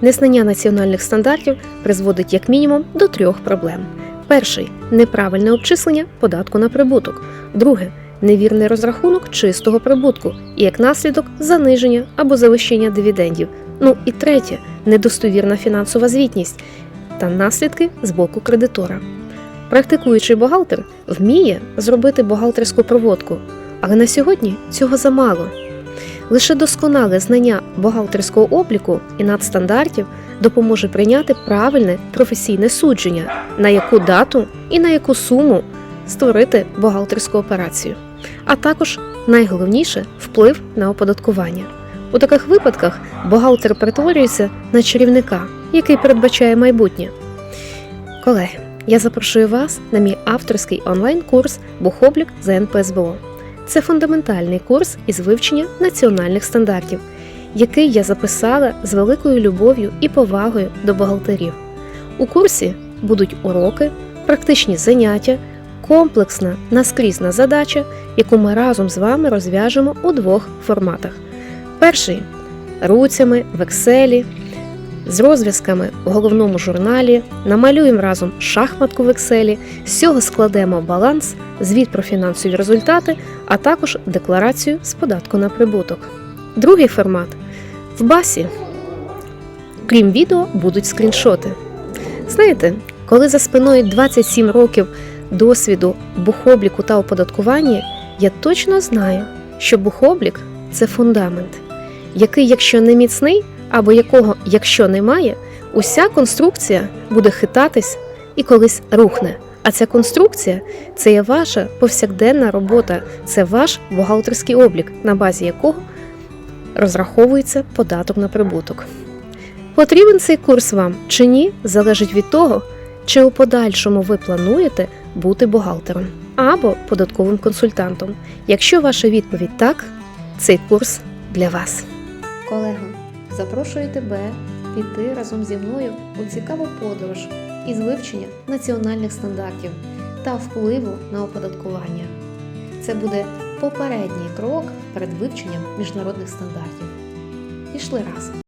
Незнання національних стандартів призводить як мінімум до трьох проблем: перший неправильне обчислення податку на прибуток, друге невірний розрахунок чистого прибутку і як наслідок заниження або завищення дивідендів. Ну і третє недостовірна фінансова звітність та наслідки з боку кредитора. Практикуючий бухгалтер вміє зробити бухгалтерську проводку, але на сьогодні цього замало. Лише досконале знання бухгалтерського обліку і надстандартів допоможе прийняти правильне професійне судження, на яку дату і на яку суму створити бухгалтерську операцію, а також найголовніше вплив на оподаткування. У таких випадках бухгалтер перетворюється на чарівника, який передбачає майбутнє. Колеги, я запрошую вас на мій авторський онлайн-курс Бухоблік за НПСБО. Це фундаментальний курс із вивчення національних стандартів, який я записала з великою любов'ю і повагою до бухгалтерів. У курсі будуть уроки, практичні заняття, комплексна наскрізна задача, яку ми разом з вами розв'яжемо у двох форматах. Перший руцями в Excel, з розв'язками у головному журналі, намалюємо разом шахматку в Excel, з цього складемо баланс, звіт про фінансові результати, а також декларацію з податку на прибуток. Другий формат в басі. Крім відео, будуть скріншоти. Знаєте, коли за спиною 27 років досвіду бухобліку та оподаткування, я точно знаю, що бухоблік це фундамент, який, якщо не міцний, або якого, якщо немає, уся конструкція буде хитатись і колись рухне. А ця конструкція це є ваша повсякденна робота, це ваш бухгалтерський облік, на базі якого розраховується податок на прибуток. Потрібен цей курс вам чи ні, залежить від того, чи у подальшому ви плануєте бути бухгалтером або податковим консультантом. Якщо ваша відповідь так, цей курс для вас. Колего, запрошую тебе піти разом зі мною у цікаву подорож із вивчення національних стандартів та впливу на оподаткування. Це буде попередній крок перед вивченням міжнародних стандартів. Пішли разом.